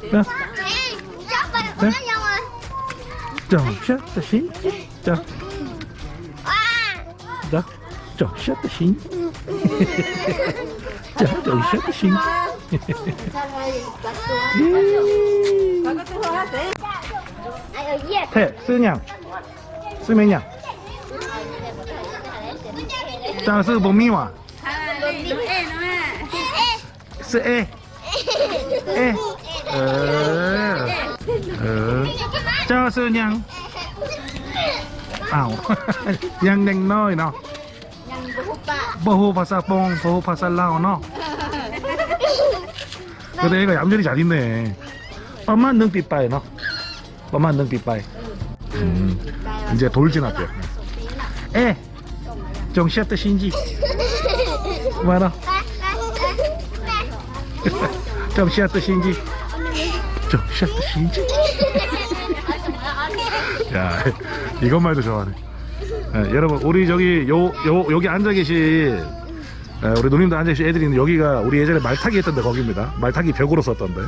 这样，这样，长下的心，这样，这样，长下的心，这样，长下的心，嘿嘿嘿嘿。嘿，四娘，四妹娘，这是不密码？是 A，是 A，A。Ta xin Chồng À, Đó Chồng xét ta xin Chồng chồng xét ta xin ai ở dưới. Thế sư nhàng Sư mấy nhàng Chàng sư bố mi hòa Sư ê Ê Ờ Ờ Chào sư nhàng Ảo Nhàng đành nói nào 보호 파사 뽕 보호 파사 라오 너 근데 애가 얌전히 잘 있네 뻔만 능빛바에 너 뻔만 능빛바에 음, 이제 돌진할게요 에 정시했다 신지 뭐라 정시했다 신지 정시했다 신지 야 이것만 해도 좋아하네. 예, 여러분 우리 저기 요, 요 여기 앉아 계신 예, 우리 누님들 앉아 계신 애들이 있는 여기가 우리 예전에 말타기 했던 데 거기입니다. 말타기 벽으로 썼던데.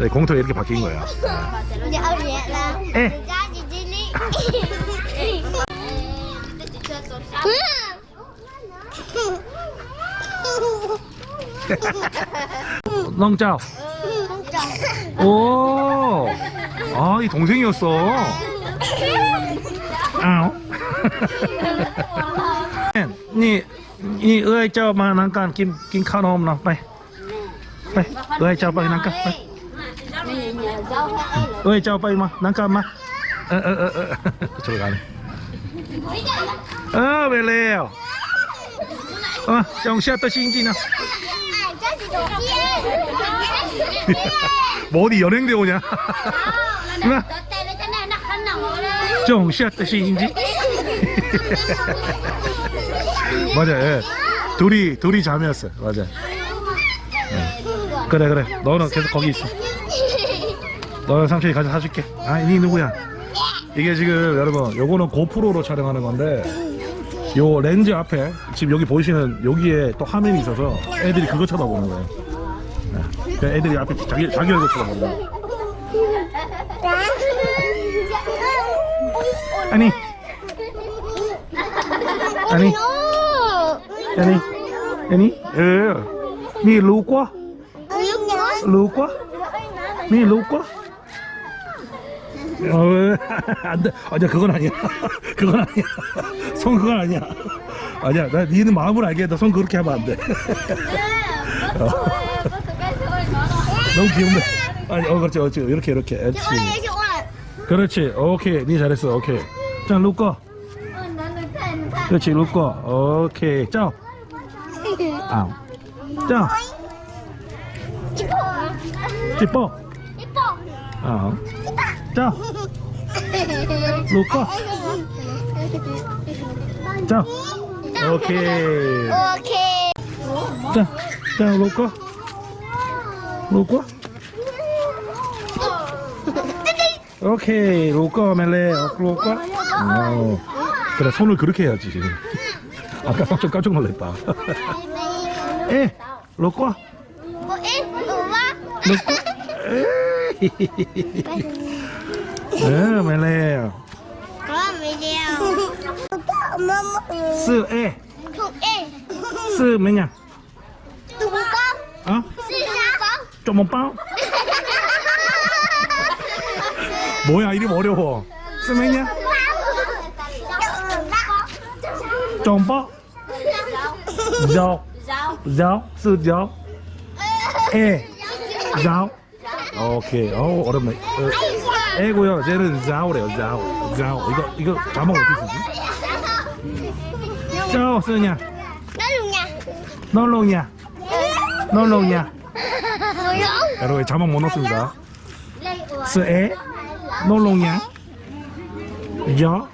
예, 공터가 이렇게 바뀐 거야. Dạ nhẹ là ra gì đi đi. 렁짜 오 오, 아, 이 동생이었어. 아오. นี่นี่เอ้ยเจ้ามานังการกินกินข้าวนมเนาะไป ไป เอ้ยเจ้าไปนังกันไป เอ้ยเจ้าไปมานังกันมา เออเออเออเออช่วยกันเออไปแล้วเออจงเชื่อตัวจริงๆนะ 뭐 어디 연행대 오냐? 누나. 좀 쉬었다 시인지? 맞아 예. 둘이 둘이 잠이었어 맞아 예. 그래 그래 너는 계속 거기 있어 너는 삼촌이 가서 사줄게 아니 누구야 이게 지금 여러분 요거는 고프로로 촬영하는 건데 요 렌즈 앞에 지금 여기 보이시는 여기에 또 화면이 있어서 애들이 그거 쳐다보는 거예요 예. 그 애들이 앞에 자기 자기를 고쳐갑니다. 아니 아니 아니 아니 에미 루꼬 루꼬 미 루꼬 어, 안 돼. 아니야, 그건 아니야. 그건 아니야. 손 그건 아니야. 아니야, 나 니는 마음을 알겠다. 손 그렇게 하면 안 돼. 네, 그렇죠. 어. 너무 귀엽네. 아니, 어, 그렇지, 그렇지. 이렇게, 이렇게. 그렇지. 그렇지. 오케이. 니 잘했어. 오케이. 자, 루꺼. 그렇지, 루꺼. 오케이. 짜. 아. 짜. 찌뽀. 어. 짜. 루꺼. 짜. 오케이. Ok. 자, 자, 루꺼. 루꺼. 오케이, 루꺼 멜레. 루꺼. 어. 그래, 손을 그렇게 해야지. 아까 깜짝 깜짝 놀랐다. 에. 루꺼. 에이. 에, 멜레. Có video. Mama. 스, 에. Thuộc ê. 스, 뭐냐? Con. 어? 쪼몬빵? 뭐야, 이름 어려워. 죠. 죠. 스, 죠. 에. 죠. 오케이. 어우, 어렵네. 어, 에고요. 쟤는 자오래요, 자오. 자오. 이거, 이거 자막 어떻게 쓰지? 자오, 쓰냐? 널롱이야. 널롱이야. Đúng. 여러분, 자막 못 넣습니다. 스에. 널롱이야. 죠.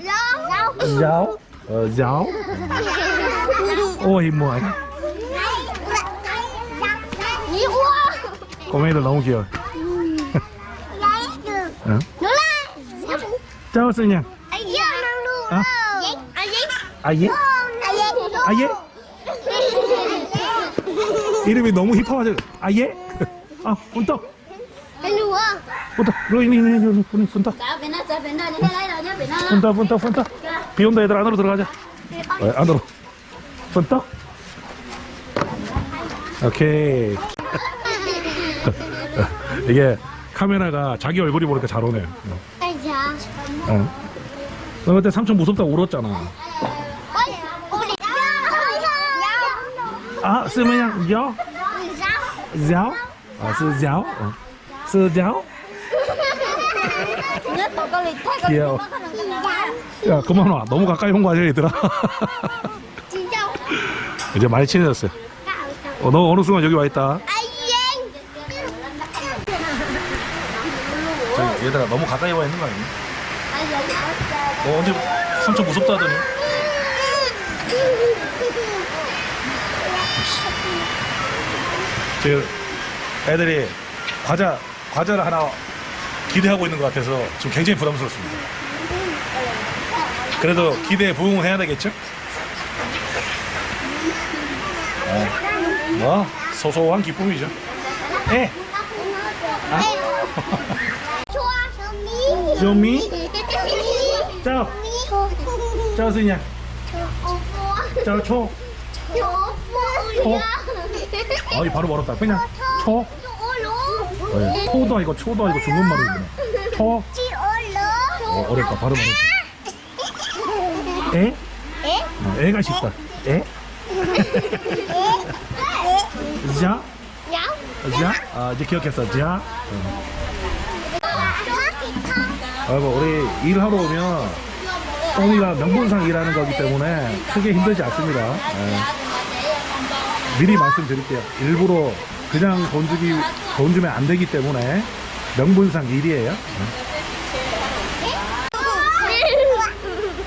Lâu. Giáo Ờ, giáo Ôi mười Nhiều quá. Con 애들 너무 귀여워 응? Nữa là. 짜오 쓰냐 Ai dê mang luôn. Hả? Ai dê? 아예? Ai dê? 아예? 이름이 너무 힙하죠? 아 예? 아 운떡. Anh đùa 분다 로이니 로이니 bên đó. 분다 분다 분다 비 온다 얘들 안으로 들어가자. 어, 안으로. 분다 오케이. 이게 카메라가 자기 얼굴이 보니까 잘 오네. 어. Ây da 어. 너 그때 삼촌 무섭다고 울었잖아 Ôi Ôi Dạ 아 쓰면야 요 Dạ giáo à sư giáo ờ. sư giáo Nhất một con liệt thế, con 귀여워 có thằng cái nào. 야 그만 와 너무 가까이 온 거 아니야 얘들아 đâu 이제 많이 친해졌어요 어, 너 어느 순간 여기 와 있다 저기 얘들아 너무 가까이 와 있는 거 아니니? 너 언제 삼촌 무섭다 하더니 지금 애들이 과자 과자를 하나 기대하고 있는 것 같아서 지금 굉장히 부담스럽습니다. 그래도 기대에 부응을 해야 되겠죠? 어, 뭐 소소한 기쁨이죠. 예. 아? Chua Sơ mi Sơ mí. Chào. Chua 짜스냐 Chua 짜 초. Chua 아이 바로 멀었다. 그냥 초. Chua 네, 초도 아니고 초도 아니고. Chị ơi lớn 어, 어렵다. 바로 말했어. 에? 어, 애가 쉽다. 에? 자? 자? 아, 이제 기억했어. 자? 어. 아이고, 우리 일하러 오면 똥이가 명분상 일하는 거기 때문에 크게 힘들지 않습니다. 예. 미리 말씀드릴게요. 일부러 그냥 돈 주면 안 되기 때문에 명분상 일이에요.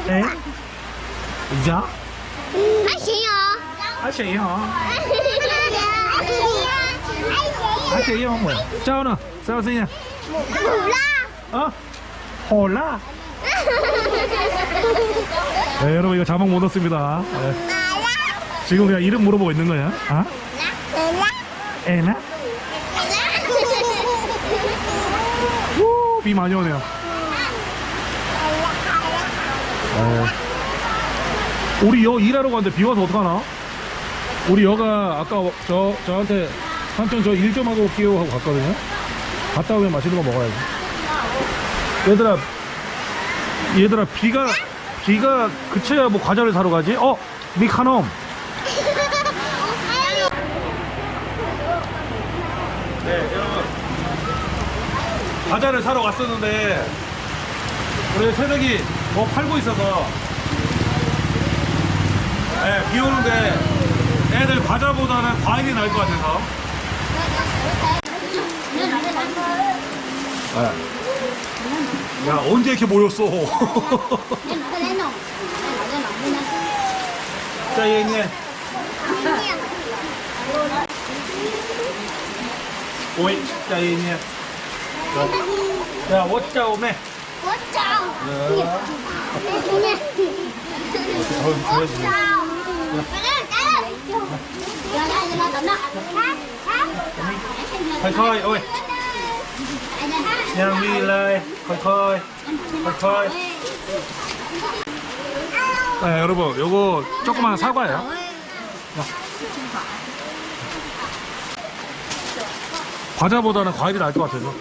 에? 자? Anh chị hả? 하세요. 하세요. 뭐야? 짜오나, 싸우세요. 어? 홀라? 네, 여러분 이거 자막 못 넣습니다. 네. 지금 그냥 이름 물어보고 있는 거야. 아? 에나? 우, 비 많이 오네요. 네. 우리 여 일하러 갔는데 비 와서 어떡하나? 우리 여가 아까 저, 저한테 삼촌 저 일 좀 하고 올게요 하고 갔거든요. 갔다 오면 맛있는 거 먹어야지. 얘들아, 얘들아 비가 비가 그쳐야 뭐 과자를 사러 가지? 어, 미카놈. 네, 여러분. 과자를 사러 갔었는데 우리 새벽이 뭐 팔고 있어서 네, 비 오는데 애들 과자보다는 과일이 나을 것 같아서. 네. 야 언제 이렇게 모였어. 자 얘네. 오이. 자 얘네 야, 워짜 오메. 워짜. 그냥. 워짜. Thôi thôi, ôi Nhà mi lại, thôi thôi Thôi thôi 네, 여러분, 요거 과자보다는 과일이 나을 것 같아요.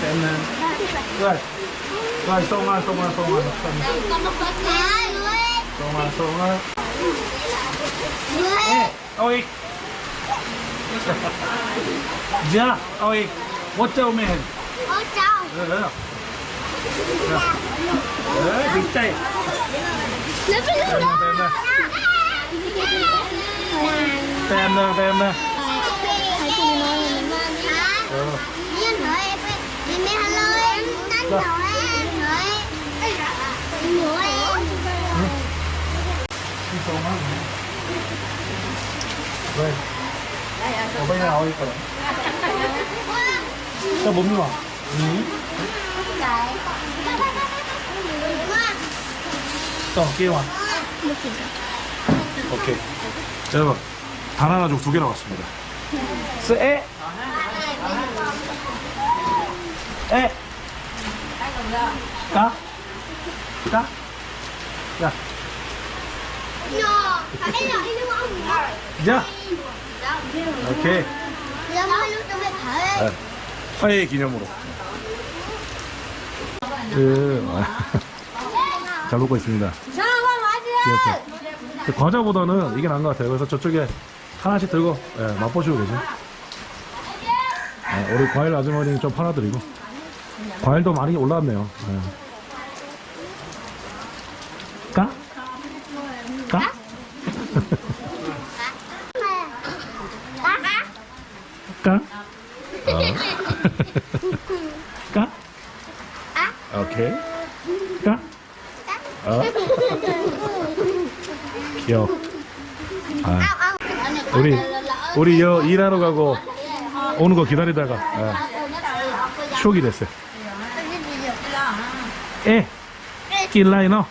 떼는. 왜? 왜, 송아, 송아, 송아, À Lưới 송아, 송아. Lưới 에, 어이. 자, 어이. 어쩌 오면. Ủa chào 그래, 그래. 에, 빅다이. Lấy cái 떼는, nước đó 떼는. 떼는, 떼는. Thầy cô nói mình 어. Hello em Đánh Dạ. hỏi em Hỏi em Hỏi em 왜? 어, giờ hỏi cái Cho bún vào. Ừ. 자, 끼워. 오케이. 자, 여러분. 바나나죽 두개 나왔습니다. 쓰 에. 에. 까. 까. 야. 자. 오케이. 네. 화해 기념으로. 그, 잘 먹고 있습니다. 귀엽죠? 그 과자보다는 이게 나은 것 같아요. 그래서 저쪽에 하나씩 들고 예, 맛보시고 계세요. 예, 우리 과일 아주머니 좀 팔아드리고 과일도 많이 올라왔네요. 예. 까? 까? 까? 어. 까? 오케이. 까? 어. 귀여워. 아, 우리 우리 여 일하러 가고 오는 거 기다리다가 예, 쇼기 됐어요. 에, 길라이너.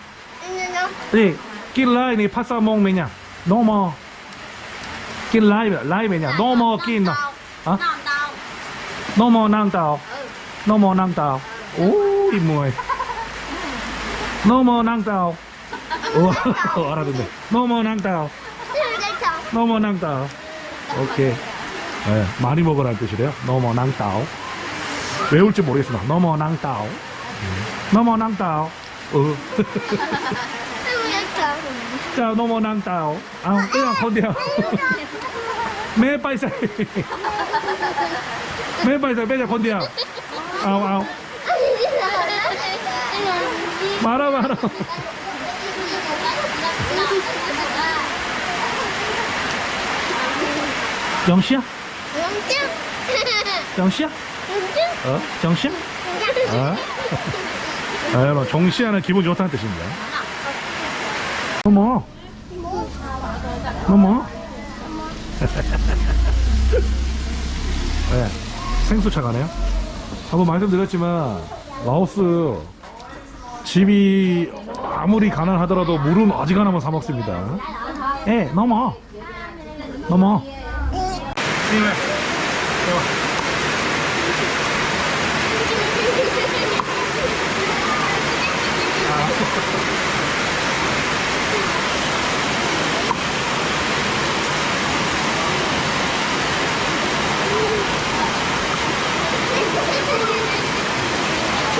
네, 길라이니 파사몽 매냐. 너머. 길라이, 라이 매냐. 너머 길나. 아? 너머 낭다오. 너머 낭다오. 오, 이 뭐야. 너머 낭다오. 우와, 알아듣네. 너머 낭다오. 너머 낭다오. 오케이. 네, 많이 먹으라는 뜻이래요. 너머 낭다오. 외울지 모르겠으나 노모 낭따 노모 낭따 어. 자 노모 낭따 아 그냥 건디야? 매 빠이세 매 빠이세 매자 건디야. 아우 아우. 말아 말아. 정씨야? đúng chứ 어 정씨야 어? 아, 여러분 정시하는 기분 좋다는 뜻입니다. 어머, 어머. 네, 생수차 가네요. 한번 말씀드렸지만 라오스 집이 아무리 가난하더라도 물은 어지간하면 사 먹습니다. 에 넘어, 넘어.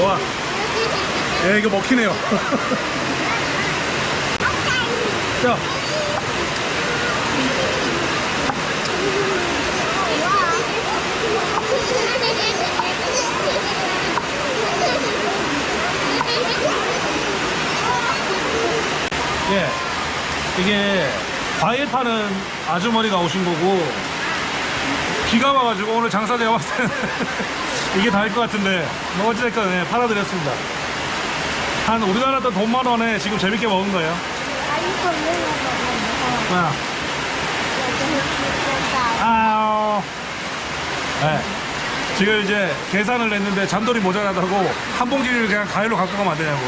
좋아. 예, 이거 먹히네요. 자. 예. 이게 과일 파는 아주머니가 오신 거고 비가 와가지고 오늘 장사 봤을 때는 이게 다일 것 같은데 뭐 어찌됐건 네, 팔아드렸습니다 한 우리나라 돈 돈만 원에 지금 재밌게 먹은 거예요 뭐야 아우 네. 지금 이제 계산을 했는데 잔돌이 모자라다고 한 봉지를 그냥 가위로 갖고 가면 안 되냐고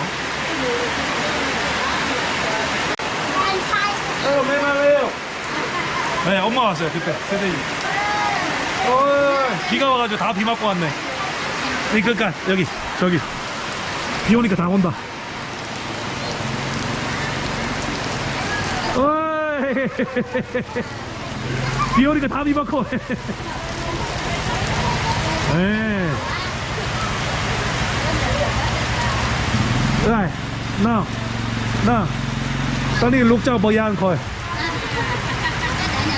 어. 네, 엄마 왔어요, 그때, 세대기. 어, 비가 와가지고 다 비 맞고 왔네. 이, 그니까, 여기, 저기. 비 오니까 다 온다. 어이. 비 오니까 다비 맞고. 네. Rồi, nào, nào. Tao đi lúc cho bò giang coi.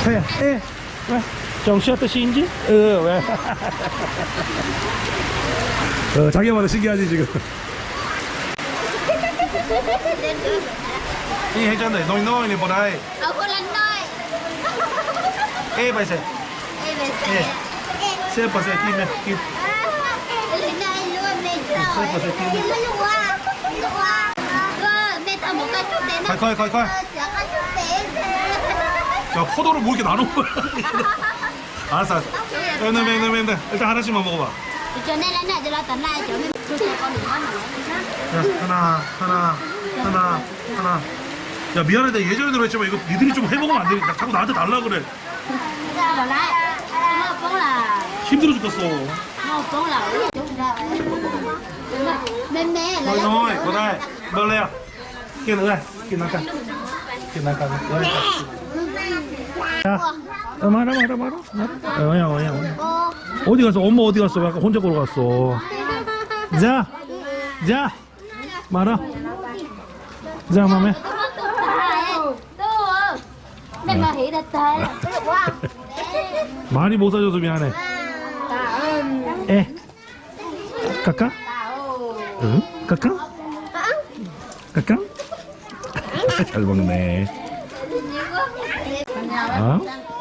Thế, ê, 왜? 어, 왜? 어, 자기마다 신기하지, 지금. 이 해전데, 너희 너희 보다이. ở cô lên nơi 에, 바이세. Ê, về xe. 예. 세 đây luôn, rồi. Mẹ tao một cái chút Coi, coi, coi, coi. Chút tiền. 야, 포도를 뭐 이렇게 거야? 알았어, 알았어. 야, 네, 네, 네, 네. 일단 하나씩만 먹어봐. Cho nên là này, cho nó tận này, chỗ tôi sẽ con đừng có. 야, 하나, 하나, 하나, 하나. 야, 미안해. 내가 예전에도 그랬지만 이거 니들이 좀 해먹으면 안 돼. 나 자꾸 나한테 달라 그래. 힘들어 죽겠어. Thôi thôi, có đây, bơ leo. Kia nữa, kia nó cắn. Kia nó cắn. Đây. 자, 어, 말아, 말아, 말아. 어, 어야, 어야, 어야. 어디 갔어? 엄마 어디 갔어? 아까 혼자 걸어갔어. 자, 자, 말아. 자, 맘에. 많이 못 사줘서 미안해. 에, 까까? 응? 까까? 까까? 잘 먹네. 어?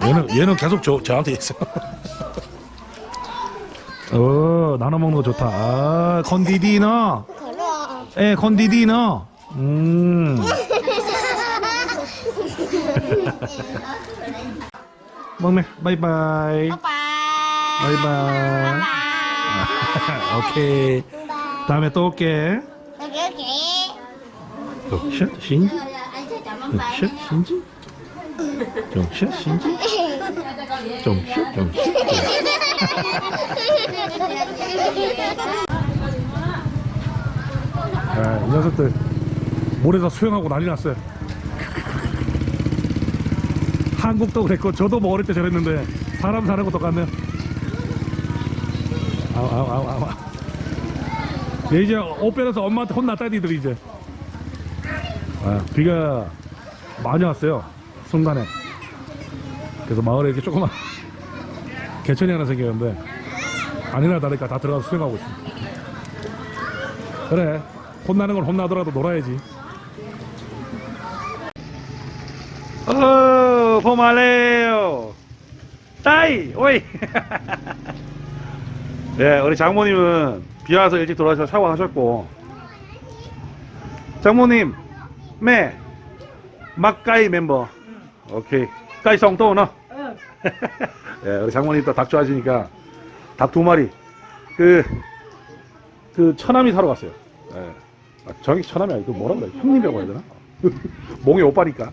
네. 얘는 얘는 계속 저 저한테 있어. 어 나눠 먹는 거 좋다. 아 컨디디너. 에 컨디디너. 음. 먹네. 바이바이. Bye 바이바이. 오케이. 다음에 또 올게. 신지. Anh sẽ chọn mắm 샷 신지. 좀샷 신지. 좀샷 좀샷. 아, 이 녀석들 모래에서 수영하고 난리 났어요. 한국도 그랬고 저도 뭐 어릴 때 저랬는데 사람 사는 거 똑같네요. 아우 아우 아우 아우. 얘 이제 옷 빼려서 엄마한테 혼났다 니들이 이제. 아, 비가 많이 왔어요. 순간에. 그래서 마을에 이렇게 조그만 개천이 하나 생겼는데 아니나 다를까 다 들어가서 수영하고 있습니다. 그래. 혼나는 건 혼나더라도 놀아야지. 어, 포말레요. 따이, 오이. 네, 우리 장모님은 비 와서 일찍 돌아와서 샤워하셨고. 장모님, 매, 막가이 멤버. 오케이. 까이 성또 너. 예, 우리 장모님 또 닭 좋아하시니까 닭 두 마리. 그, 그 처남이 사러 갔어요. 예. 아, 저기 처남이 아니고 뭐라 그래? 형님이라고 해야 되나? 몽이 오빠니까.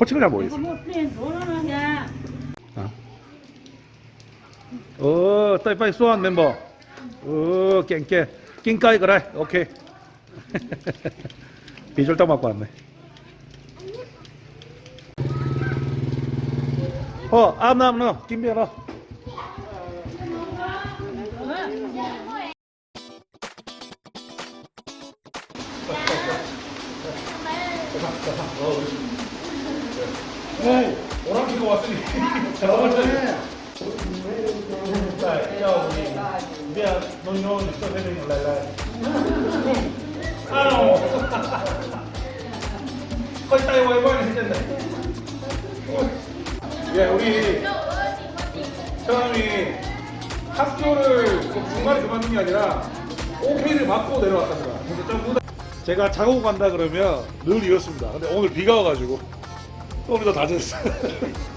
호칭을 잘 모르겠어. 아. 어, 따이 빠이 수원 멤버. 어, 깽깽. 낑까이 그래. 오케이. 비졸딱 맞고 왔네. 어, 암남 너, 김비야 너. 오, 오랑캐가 왔으니 잘 왔네. 자, 자, 우리 미안, 너너 있어 되는 거来来. 아우. 거의 따위 와이와이 했는데. 예, 우리 사람이 학교를 그 중간에 그만둔 게 아니라 오케이를 받고 내려왔답니다. 제가 자고 간다 그러면 늘 이렇습니다. 근데 오늘 비가 와가지고 또 우리도 다 젖었어요.